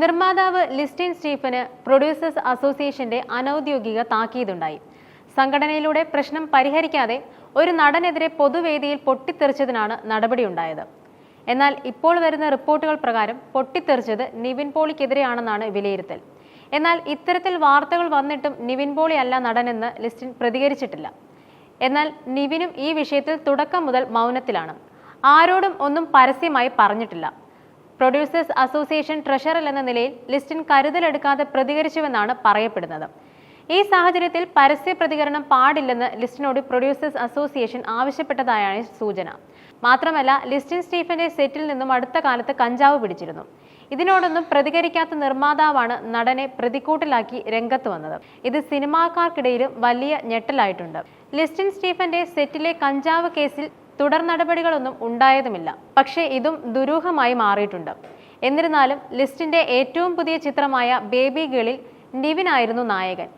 നിർമ്മാതാവ് Listin Stephen producers അസോസിയേഷന്റെ അനൌദ്യോഗിക താക്കീതുണ്ടായി. സംഘടനയിലൂടെ പ്രശ്നം പരിഹരിക്കാതെ ഒരു നടനെതിരെ പൊതുവേദിയിൽ പൊട്ടിത്തെറിച്ചതിനാണ് നടപടിയുണ്ടായത്. എന്നാൽ ഇപ്പോൾ വരുന്ന റിപ്പോർട്ടുകൾ പ്രകാരം പൊട്ടിത്തെറിച്ചത് നിവിൻ പോളിക്കെതിരെയാണെന്നാണ് വിലയിരുത്തൽ. എന്നാൽ ഇത്തരത്തിൽ വാർത്തകൾ വന്നിട്ടും നിവിൻ പോളി അല്ല നടനെന്ന് ലിസ്റ്റിൻ പ്രതികരിച്ചിട്ടില്ല. എന്നാൽ നിവിനും ഈ വിഷയത്തിൽ തുടക്കം മുതൽ മൗനത്തിലാണ്. ആരോടും ഒന്നും പരസ്യമായി പറഞ്ഞിട്ടില്ല. പ്രൊഡ്യൂസേഴ്സ് അസോസിയേഷൻ ട്രഷറർ എന്ന നിലയിൽ ലിസ്റ്റിൻ കരുതലെടുക്കാതെ പ്രതികരിച്ചുവെന്നാണ് പറയപ്പെടുന്നത്. ഈ സാഹചര്യത്തിൽ പരസ്യ പ്രതികരണം പാടില്ലെന്ന് ലിസ്റ്റിനോട് പ്രൊഡ്യൂസേഴ്സ് അസോസിയേഷൻ ആവശ്യപ്പെട്ടതായാണ് സൂചന. മാത്രമല്ല ലിസ്റ്റിൻ സ്റ്റീഫന്റെ സെറ്റിൽ നിന്നും അടുത്ത കാലത്ത് കഞ്ചാവ് പിടിച്ചിരുന്നു. ഇതിനോടൊന്നും പ്രതികരിക്കാത്ത നിർമ്മാതാവാണ് നടനെ പ്രതിക്കൂട്ടിലാക്കി രംഗത്ത് വന്നത്. ഇത് സിനിമാക്കാർക്കിടയിലും വലിയ ഞെട്ടലായിട്ടുണ്ട്. ലിസ്റ്റിൻ സ്റ്റീഫന്റെ സെറ്റിലെ കഞ്ചാവ് കേസിൽ തുടർ നടപടികളൊന്നും ഉണ്ടായതുമില്ല. പക്ഷേ ഇതും ദുരൂഹമായി മാറിയിട്ടുണ്ട്. എന്നിരുന്നാലും ലിസ്റ്റിന്റെ ഏറ്റവും പുതിയ ചിത്രമായ ബേബി ഗേളിൽ നിവിൻ ആയിരുന്നു നായകൻ.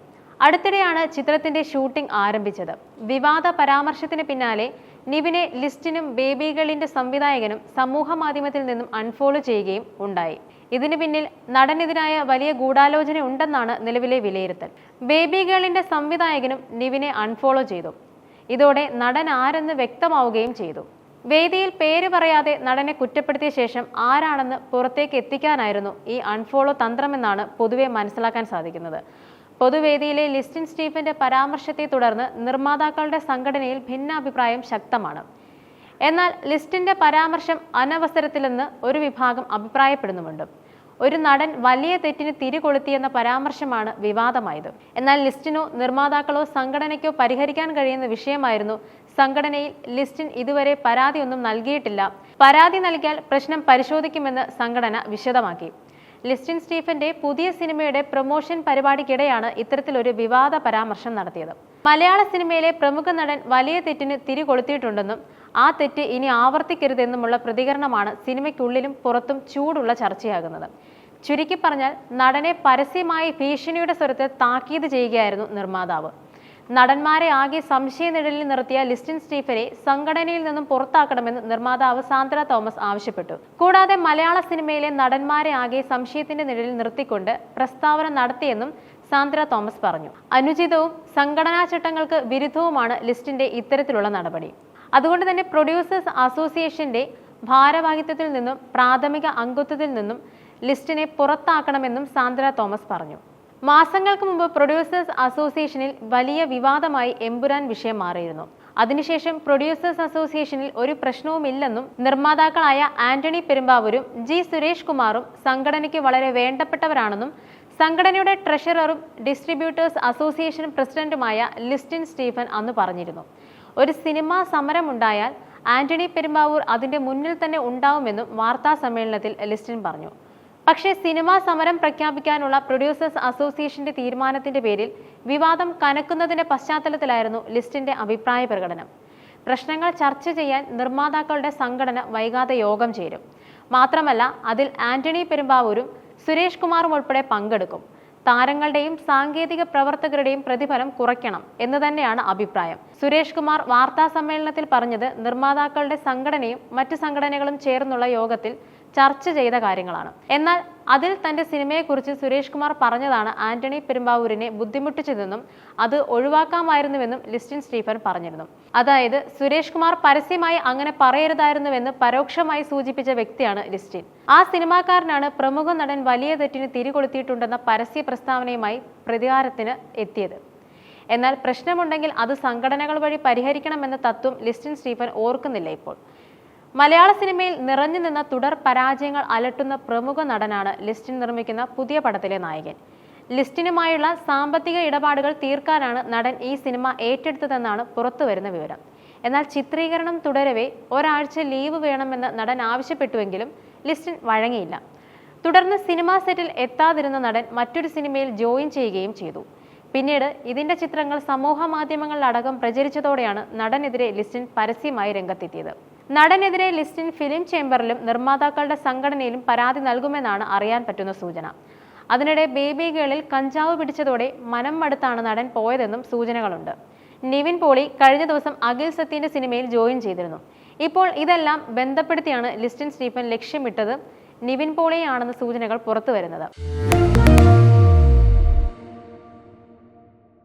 അടുത്തിടെയാണ് ചിത്രത്തിന്റെ ഷൂട്ടിംഗ് ആരംഭിച്ചത്. വിവാദ പരാമർശത്തിന് പിന്നാലെ നിവിനെ ലിസ്റ്റിനും ബേബി ഗേളിന്റെ സംവിധായകനും സമൂഹ മാധ്യമത്തിൽ നിന്നും അൺഫോളോ ചെയ്യുകയും ഉണ്ടായി. ഇതിനു പിന്നിൽ നടനെതിരായ വലിയ ഗൂഢാലോചന ഉണ്ടെന്നാണ് നിലവിലെ വിലയിരുത്തൽ. ബേബി ഗേളിന്റെ സംവിധായകനും നിവിനെ അൺഫോളോ ചെയ്തു. ഇതോടെ നടൻ ആരെന്ന് വ്യക്തമാവുകയും ചെയ്തു. വേദിയിൽ പേര് പറയാതെ നടനെ കുറ്റപ്പെടുത്തിയ ശേഷം ആരാണെന്ന് പുറത്തേക്ക് എത്തിക്കാനായിരുന്നു ഈ അൺഫോളോ തന്ത്രമെന്നാണ് പൊതുവെ മനസ്സിലാക്കാൻ സാധിക്കുന്നത്. പൊതുവേദിയിലെ ലിസ്റ്റിൻ സ്റ്റീഫന്റെ പരാമർശത്തെ തുടർന്ന് നിർമ്മാതാക്കളുടെ സംഘടനയിൽ ഭിന്നാഭിപ്രായം ശക്തമാണ്. എന്നാൽ ലിസ്റ്റിന്റെ പരാമർശം അനവസരത്തിലെന്ന് ഒരു വിഭാഗം അഭിപ്രായപ്പെടുന്നുമുണ്ട്. ഒരു നടൻ വലിയ തെറ്റിന് തിരികൊളുത്തിയെന്ന പരാമർശമാണ് വിവാദമായത്. എന്നാൽ ലിസ്റ്റിനോ നിർമ്മാതാക്കളോ സംഘടനയ്ക്കോ പരിഹരിക്കാൻ കഴിയുന്ന വിഷയമായിരുന്നു സംഘടനയിൽ ലിസ്റ്റിൻ ഇതുവരെ പരാതിയൊന്നും നൽകിയിട്ടില്ല. പരാതി നൽകിയാൽ പ്രശ്നം പരിശോധിക്കുമെന്ന് സംഘടന വിശദമാക്കി. ലിസ്റ്റിൻ സ്റ്റീഫന്റെ പുതിയ സിനിമയുടെ പ്രൊമോഷൻ പരിപാടിക്കിടെയാണ് ഇത്തരത്തിലൊരു വിവാദ പരാമർശം നടത്തിയത്. മലയാള സിനിമയിലെ പ്രമുഖ നടൻ വലിയ തെറ്റിന് തിരികൊളുത്തിയിട്ടുണ്ടെന്നും ആ തെറ്റ് ഇനി ആവർത്തിക്കരുതെന്നുമുള്ള പ്രതികരണമാണ് സിനിമയ്ക്കുള്ളിലും പുറത്തും ചൂടുള്ള ചർച്ചയാകുന്നത്. ചുരുക്കി പറഞ്ഞാൽ നടനെ പരസ്യമായി ഭീഷണിയുടെ സ്വരത്ത് താക്കീത് ചെയ്യുകയായിരുന്നു നിർമ്മാതാവ്. നടന്മാരെ ആകെ സംശയനിഴലിൽ നിർത്തിയ ലിസ്റ്റിൻ സ്റ്റീഫനെ സംഘടനയിൽ നിന്നും പുറത്താക്കണമെന്ന് നിർമ്മാതാവ് സാന്ദ്ര തോമസ് ആവശ്യപ്പെട്ടു. കൂടാതെ മലയാള സിനിമയിലെ നടന്മാരെ ആകെ സംശയത്തിന്റെ നിഴലിൽ നിർത്തിക്കൊണ്ട് പ്രസ്താവന നടത്തിയെന്നും സാന്ദ്ര തോമസ് പറഞ്ഞു. അനുചിതവും സംഘടനാ ചട്ടങ്ങൾക്ക് വിരുദ്ധവുമാണ് ലിസ്റ്റിന്റെ ഇത്തരത്തിലുള്ള നടപടി. അതുകൊണ്ട് തന്നെ പ്രൊഡ്യൂസേഴ്സ് അസോസിയേഷന്റെ ഭാരവാഹിത്വത്തിൽ നിന്നും പ്രാഥമിക അംഗത്വത്തിൽ നിന്നും ലിസ്റ്റിനെ പുറത്താക്കണമെന്നും സാന്ദ്ര തോമസ് പറഞ്ഞു. മാസങ്ങൾക്ക് മുമ്പ് പ്രൊഡ്യൂസേഴ്സ് അസോസിയേഷനിൽ വലിയ വിവാദമായി എമ്പുരാൻ വിഷയം മാറിയിരുന്നു. അതിനുശേഷം പ്രൊഡ്യൂസേഴ്സ് അസോസിയേഷനിൽ ഒരു പ്രശ്നവുമില്ലെന്നും നിർമ്മാതാക്കളായ ആന്റണി പെരുമ്പാവൂരും ജി സുരേഷ് കുമാറും സംഘടനയ്ക്ക് വളരെ വേണ്ടപ്പെട്ടവരാണെന്നും സംഘടനയുടെ ട്രഷററും ഡിസ്ട്രിബ്യൂട്ടേഴ്സ് അസോസിയേഷൻ പ്രസിഡന്റുമായ ലിസ്റ്റിൻ സ്റ്റീഫൻ അന്ന് പറഞ്ഞിരുന്നു. ഒരു സിനിമാ സമരമുണ്ടായാൽ ആന്റണി പെരുമ്പാവൂർ അതിന്റെ മുന്നിൽ തന്നെ ഉണ്ടാവുമെന്നും വാർത്താ സമ്മേളനത്തിൽ ലിസ്റ്റിൻ പറഞ്ഞു. പക്ഷേ സിനിമാ സമരം പ്രഖ്യാപിക്കാനുള്ള പ്രൊഡ്യൂസേഴ്സ് അസോസിയേഷന്റെ തീരുമാനത്തിന്റെ പേരിൽ വിവാദം കനക്കുന്നതിന്റെ പശ്ചാത്തലത്തിലായിരുന്നു ലിസ്റ്റിന്റെ അഭിപ്രായ പ്രകടനം. പ്രശ്നങ്ങൾ ചർച്ച ചെയ്യാൻ നിർമ്മാതാക്കളുടെ സംഘടന വൈകാതെ യോഗം ചേരും. മാത്രമല്ല അതിൽ ആന്റണി പെരുമ്പാവൂരും സുരേഷ് കുമാറും ഉൾപ്പെടെ പങ്കെടുക്കും. താരങ്ങളുടെയും സാങ്കേതിക പ്രവർത്തകരുടെയും പ്രതിഫലം കുറയ്ക്കണം എന്ന് തന്നെയാണ് അഭിപ്രായം. സുരേഷ് കുമാർ വാർത്താ സമ്മേളനത്തിൽ പറഞ്ഞത് നിർമ്മാതാക്കളുടെ സംഘടനയും മറ്റ് സംഘടനകളും ചേർന്നുള്ള യോഗത്തിൽ ചർച്ച ചെയ്ത കാര്യങ്ങളാണ്. എന്നാൽ അതിൽ തന്റെ സിനിമയെക്കുറിച്ച് സുരേഷ് കുമാർ പറഞ്ഞതാണ് ആന്റണി പെരുമ്പാവൂരിനെ ബുദ്ധിമുട്ടിച്ചതെന്നും അത് ഒഴിവാക്കാമായിരുന്നുവെന്നും ലിസ്റ്റിൻ സ്റ്റീഫൻ പറഞ്ഞിരുന്നു. അതായത് സുരേഷ് കുമാർ പരസ്യമായി അങ്ങനെ പറയരുതായിരുന്നുവെന്ന് പരോക്ഷമായി സൂചിപ്പിച്ച വ്യക്തിയാണ് ലിസ്റ്റിൻ. ആ സിനിമാക്കാരനാണ് പ്രമുഖ നടൻ വലിയ തെറ്റിന് തിരികൊളുത്തിയിട്ടുണ്ടെന്ന പരസ്യ പ്രസ്താവനയുമായി പ്രതികാരത്തിന് എത്തിയത്. എന്നാൽ പ്രശ്നമുണ്ടെങ്കിൽ അത് സംഘടനകൾ വഴി പരിഹരിക്കണമെന്ന തത്വം ലിസ്റ്റിൻ സ്റ്റീഫൻ ഓർക്കുന്നില്ല ഇപ്പോൾ. മലയാള സിനിമയിൽ നിറഞ്ഞു നിന്ന തുടർ പരാജയങ്ങൾ അലട്ടുന്ന പ്രമുഖ നടനാണ് ലിസ്റ്റിൻ നിർമ്മിക്കുന്ന പുതിയ പടത്തിലെ നായകൻ. ലിസ്റ്റിനുമായുള്ള സാമ്പത്തിക ഇടപാടുകൾ തീർക്കാനാണ് നടൻ ഈ സിനിമ ഏറ്റെടുത്തതെന്നാണ് പുറത്തുവരുന്ന വിവരം. എന്നാൽ ചിത്രീകരണം തുടരവേ ഒരാഴ്ച ലീവ് വേണമെന്ന് നടൻ ആവശ്യപ്പെട്ടുവെങ്കിലും ലിസ്റ്റിൻ വഴങ്ങിയില്ല. തുടർന്ന് സിനിമാ സെറ്റിൽ എത്താതിരുന്ന നടൻ മറ്റൊരു സിനിമയിൽ ജോയിൻ ചെയ്യുകയും ചെയ്തു. പിന്നീട് ഇതിന്റെ ചിത്രങ്ങൾ സമൂഹ മാധ്യമങ്ങളിലടക്കം പ്രചരിച്ചതോടെയാണ് നടനെതിരെ ലിസ്റ്റിൻ പരസ്യമായി രംഗത്തെത്തിയത്. നടനെതിരെ ലിസ്റ്റിൻ ഫിലിം ചേംബറിലും നിർമ്മാതാക്കളുടെ സംഘടനയിലും പരാതി നൽകുമെന്നാണ് അറിയാൻ പറ്റുന്ന സൂചന. അതിനിടെ ബേബി ഗേളിൽ കഞ്ചാവ് പിടിച്ചതോടെ മനം മടുത്താണ് നടൻ പോയതെന്നും സൂചനകളുണ്ട്. നിവിൻ പോളി കഴിഞ്ഞ ദിവസം അഖിൽ സത്യന്റെ സിനിമയിൽ ജോയിൻ ചെയ്തിരുന്നു. ഇപ്പോൾ ഇതെല്ലാം ബന്ധപ്പെടുത്തിയാണ് ലിസ്റ്റിൻ സ്റ്റീഫൻ ലക്ഷ്യമിട്ടത് നിവിൻ പോളിയാണെന്ന സൂചനകൾ പുറത്തുവരുന്നത്.